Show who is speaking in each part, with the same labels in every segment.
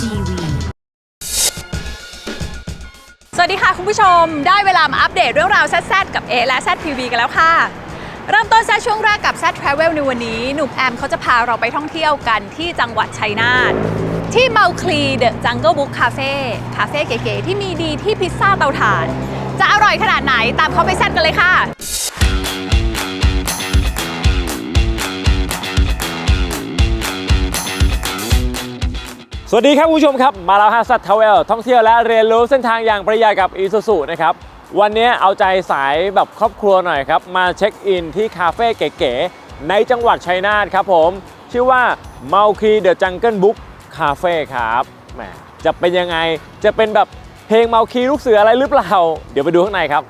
Speaker 1: TV
Speaker 2: สวัสดีค่ะ คุณผู้ชม ได้เวลามาอัปเดตเรื่องราวแซดๆกับ A และ ZPV กันแล้วค่ะ เริ่มต้นแซดช่วงแรกกับ Z Travel ในวันนี้ หนุ่มแอมเขาจะพาเราไปท่องเที่ยวกันที่จังหวัดชัยนาทที่เมาคลีเดอะจังเกิลบุ๊กคาเฟ่คาเฟ่เก๋ๆที่มีดีที่พิซซ่าเตาถ่าน จะอร่อยขนาดไหนตามเขาไปแซดกันเลยค่ะ
Speaker 3: สวัสดีครับคุณผู้ชมครับ มาแล้วฮะสัตว์ทาวเวลท่องเที่ยวและเรียนรู้เส้นทางอย่างประหยัดกับอีซูซูนะครับ วันนี้เอาใจสายแบบครอบครัวหน่อยครับ มาเช็คอินที่คาเฟ่เก๋ๆในจังหวัดชัยนาทครับผม ชื่อว่า m a l k y The Jungle Book Cafe ครับแหมจะเป็นยังไงจะเป็นแบบเพลง m a l k y ลูกเสืออะไรหรือเปล่า เดี๋ยวไปดูข้างในครับ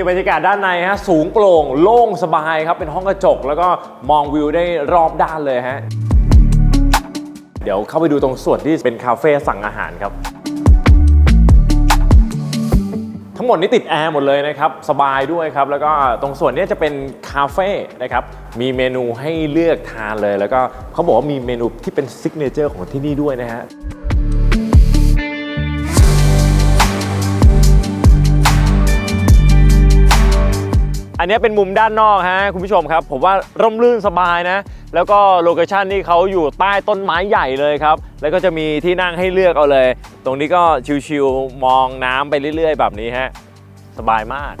Speaker 3: นี่บรรยากาศด้านในฮะสูงโปร่งโล่งสบายครับเป็นห้องกระจก แล้วก็มองวิวได้รอบด้านเลยฮะเดี๋ยวเข้าไปดูตรงส่วนที่เป็นคาเฟ่สั่งอาหารครับ ทั้งหมดนี้ติดแอร์หมดเลยนะครับสบายด้วยครับ แล้วก็ตรงส่วนนี้จะเป็นคาเฟ่นะครับมีเมนูให้เลือกทานเลย แล้วก็เขาบอกว่ามีเมนูที่เป็นซิกเนเจอร์ของที่นี่ด้วยนะฮะ อันนี้เป็นมุมด้านนอกฮะคุณผู้ชมครับ ผมว่าร่มรื่นสบายนะ แล้วก็โลเคชันนี่เขาอยู่ใต้ต้นไม้ใหญ่เลยครับ แล้วก็จะมีที่นั่งให้เลือกเอาเลย ตรงนี้ก็ชิวๆมองน้ำไปเรื่อย ๆ แบบนี้ฮะสบายมาก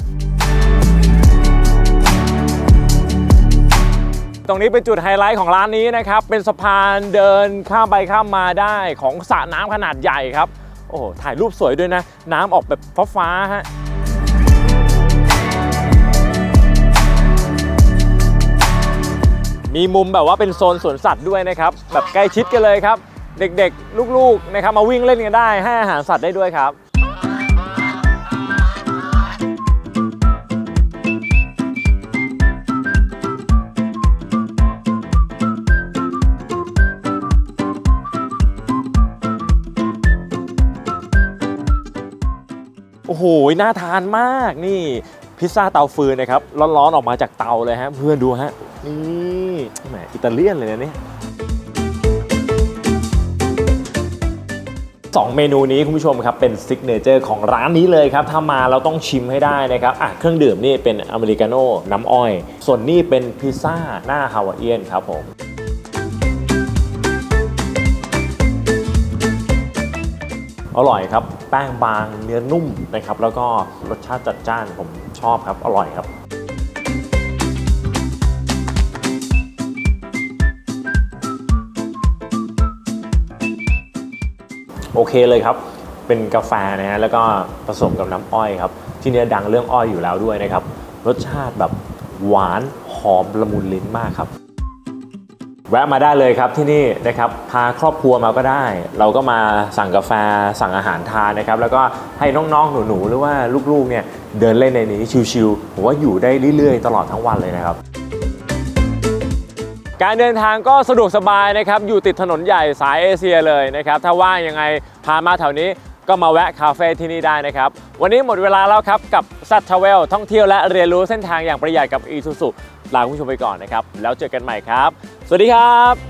Speaker 3: ตรงนี้เป็นจุดไฮไลท์ของร้านนี้นะครับ เป็นสะพานเดินข้ามไปข้ามมาได้ของสระน้ำขนาดใหญ่ครับ โอ้ถ่ายรูปสวยด้วยนะ น้ำออกแบบฟ้าๆฮะ มีมุมแบบว่าเป็นโซนสวนสัตว์ด้วยนะครับแบบใกล้ชิดกันเลยครับ เด็กๆ ลูกๆนะครับมาวิ่งเล่นกันได้ให้อาหารสัตว์ได้ด้วยครับโอ้โห น่าทานมากนี่ พิซซ่าเตาฟืนนะครับ ร้อนๆ ออกมาจากเตาเลยฮะ เพื่อนดูฮะ นี่แหมอิตาเลียนเลยนะเนี่ยสองเมนูนี้คุณผู้ชมครับเป็นซิกเนเจอร์ของร้านนี้เลยครับ ถ้ามาเราต้องชิมให้ได้นะครับอะเครื่องดื่มนี่เป็นอเมริกาโน่น้ำอ้อย ส่วนนี่เป็นพิซซ่าหน้าฮาวาเอียนครับผมอร่อยครับ แป้งบางเนื้อนุ่มนะครับ แล้วก็รสชาติจัดจ้านผมชอบครับ อร่อยครับ โอเคเลยครับ เป็นกาแฟนะฮะแล้วก็ผสมกับน้ำอ้อยครับ ที่เนี่ยดังเรื่องอ้อยอยู่แล้วด้วยนะครับ รสชาติแบบหวานหอมละมุนลิ้นมากครับ แวะมาได้เลยครับที่นี่นะครับพาครอบครัวมาก็ได้ เราก็มาสั่งกาแฟสั่งอาหารทานนะครับ แล้วก็ให้น้องๆหนูๆหรือว่าลูกๆเนี่ยเดินเล่นในนี้ชิวๆผมว่าอยู่ได้เรื่อยๆ ตลอดทั้งวันเลยนะครับ การเดินทางก็สะดวกสบายนะครับ อยู่ติดถนนใหญ่สายเอเชียเลยนะครับ ถ้าว่างยังไงพามาแถวนี้ก็มาแวะคาเฟ่ที่นี่ได้นะครับ วันนี้หมดเวลาแล้วครับ กับซัตทเวลท่องเที่ยวและเรียนรู้เส้นทางอย่างประหยัดกับอีซูซุลาคุณผู้ชมไปก่อนนะครับ แล้วเจอกันใหม่ครับ สวัสดีครับ